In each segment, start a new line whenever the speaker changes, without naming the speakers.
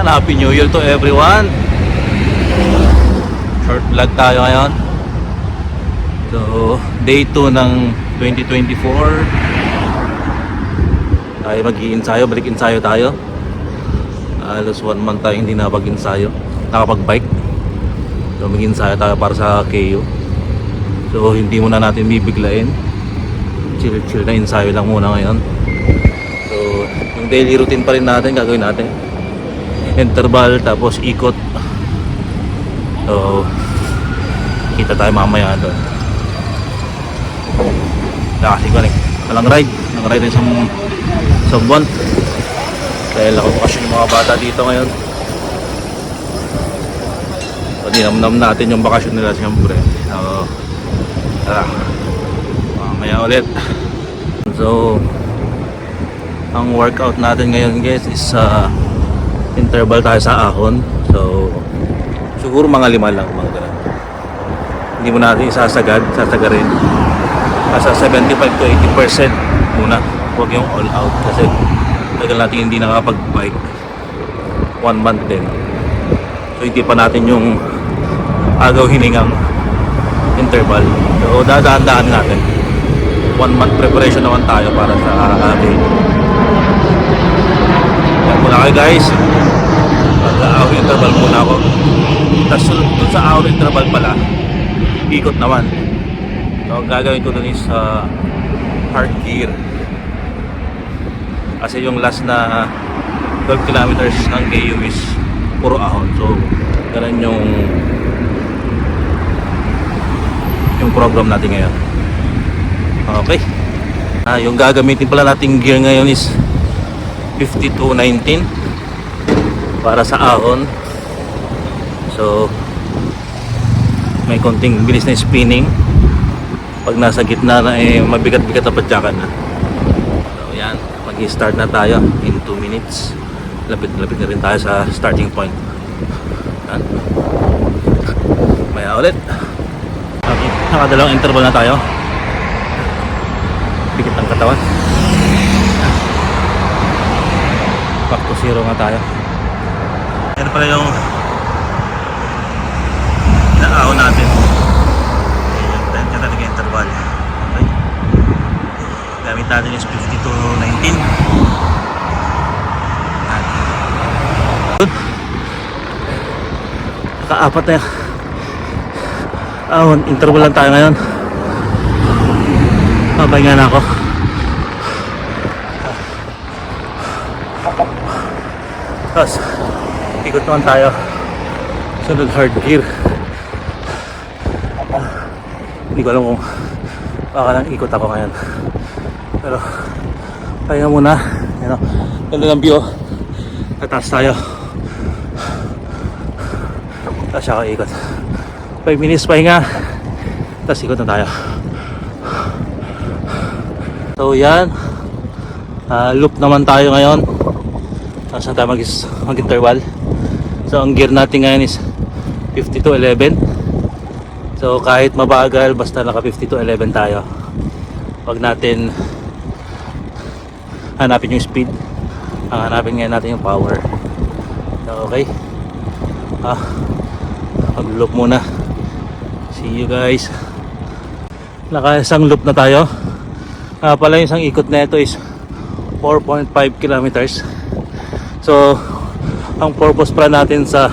Yan, Happy New Year to everyone. Short vlog tayo ngayon. So, day 2 ng 2024. Tayo mag-i-ensayo, balik ensayo tayo. Alos one month tayo hindi nakapag-ensayo. Nakapag-bike. So, mag-ensayo tayo para sa KU. So, hindi muna natin bibiglain. Chill-chill na ensayo lang muna ngayon. So, yung daily routine pa rin natin, gagawin natin. Interval, tapos ikot. So, kita tayo mamaya doon. Kasi ko rin. Walang ride. Walang ride rin sa, sa buwan. Dahil ako bakasyon yung mga bata dito ngayon. So, dinamnam natin yung bakasyon nila siyempre. So, tara. Mamaya ulit. So, ang workout natin ngayon guys is uh, interval tayo sa ahon. So, siguro mga lima lang. Mga ganun. Hindi mo natin isasagad, sasagarin. Nasa 75 to 80% muna. Huwag yung all out kasi tagal natin hindi nakapag-bike. One month din. So, hindi pa natin yung agaw hiningang interval. So, dadaan-daan natin. One month preparation naman tayo para sa ating kayo guys. Mag-hour interval muna ako. Tapos dun sa hour interval pala, ikot naman. So ang gagawin ko dun is uh, hard gear. Kasi yung last na 12 kilometers ng KU is puro ahon. So ganun yung yung program natin ngayon. Okay. Ah, yung gagamitin pala nating gear ngayon is 5219 para sa ahon. So may konting bilis na spinning. Pag nasa gitna na eh mabigat-bigat na padyakan na. So yan. Mag start na tayo in 2 minutes. Lapit-lapit na rin tayo sa starting point. Yan. Maya ulit. Okay nakadalawang interval na tayo. Pikit ang katawan back to zero nga tayo. Yan pala yung naaw natin. Yung yan talaga yung interval. Okay. Gamit natin is 50 to 19 Yan. Good. nakaapat na ahon interval lang tayo ngayon. Papahinga na ako Tapos, ikot naman tayo. Sunod hard gear. Hindi ko alam kung baka lang ikot ako ngayon. Pero, pahinga muna. Yan o. Ganda ng view. Tataas tayo. Tapos ako ikot. 5 minutes pahinga. Tapos ikot na tayo. So yan. Ah, loop naman tayo ngayon. Tapos na tayo mag, mag interval. So ang gear natin ngayon is 50 to 11. So kahit mabagal basta naka 50 to 11 tayo. Wag natin hanapin yung speed. Ang hanapin ngayon natin yung power. So okay. Ah, mag loop muna. See you guys. Naka isang loop na tayo. Ah, pala yung isang ikot na ito is 4.5 kilometers. So, ang purpose pala natin sa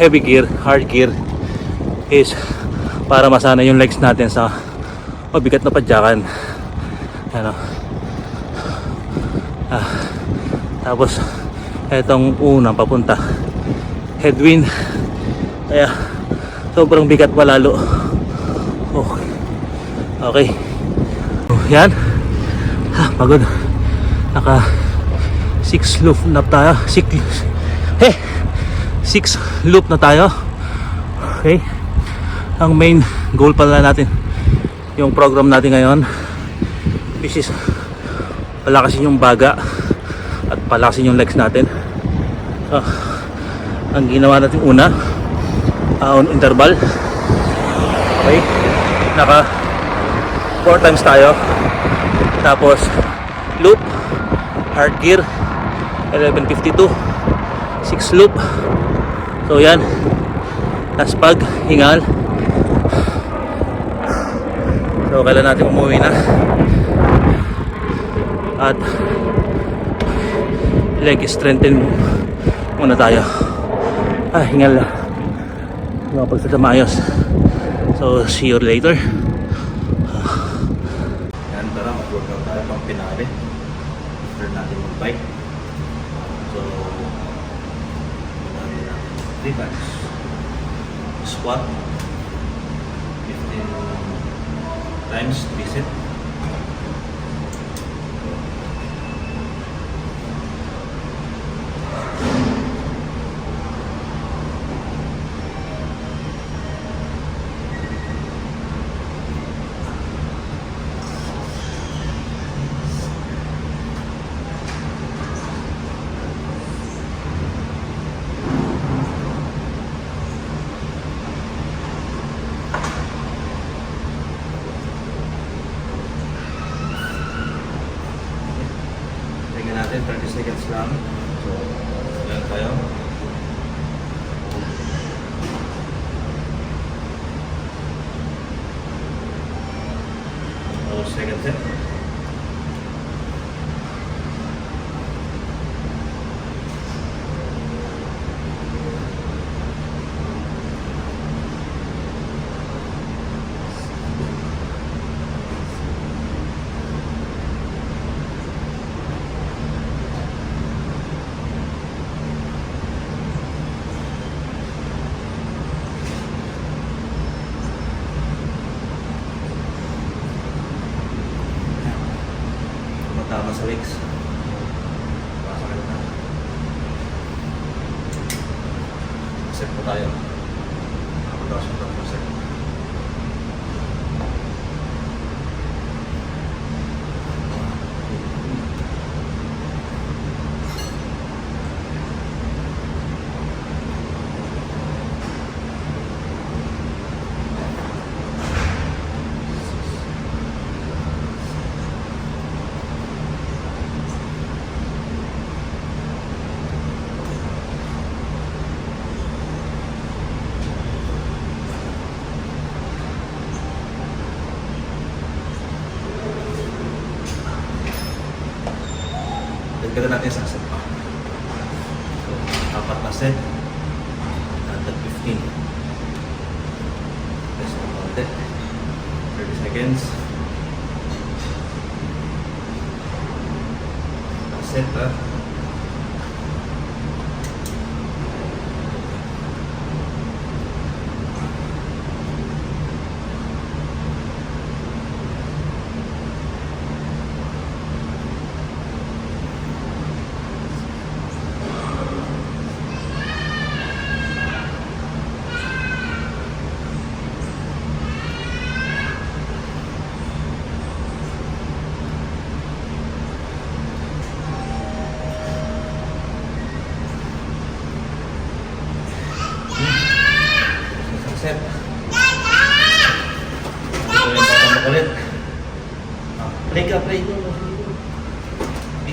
heavy gear, hard gear is para masana yung legs natin sa mabigat na padyakan. Ano? Ah, tapos, etong unang papunta. Headwind. Kaya, sobrang bigat pa lalo. Okay. Oh, yan. Ah, pagod. Naka 6 loop na tayo. 6 Hey! 6 loop na tayo. Okay. Ang main goal pala natin yung program natin ngayon which is palakasin yung baga at palakasin yung legs natin. So, ang ginawa natin una uh, on interval. Okay. Naka 4 times tayo. Tapos loop hard gear 1152 Six loop. So yan. Last pag, hingal. So kailan natin umuwi na. At leg strengthen muna tayo. Ah, hingal na. Mga pagsasamayos. So, see you later. Yan, tara, mag-workout tayo pang pinali. After natin mag-bike. So, pinali natin. 3 times. Squat. 15 times, reset. Natin, 30 seconds lang. So, yan tayo. So, second set. Matama sa legs. Pasakit na. Set po tayo. Tapos yung tatlong set. Dagdagan natin sa set pa. So, apat na set. Another 15. Rest ng konti. 30 seconds. Set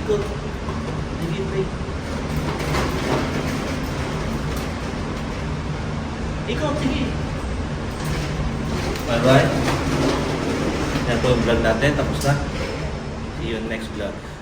Sige, play. Ikot, sige. Yan po yung vlog natin. Tapos na. See you next vlog.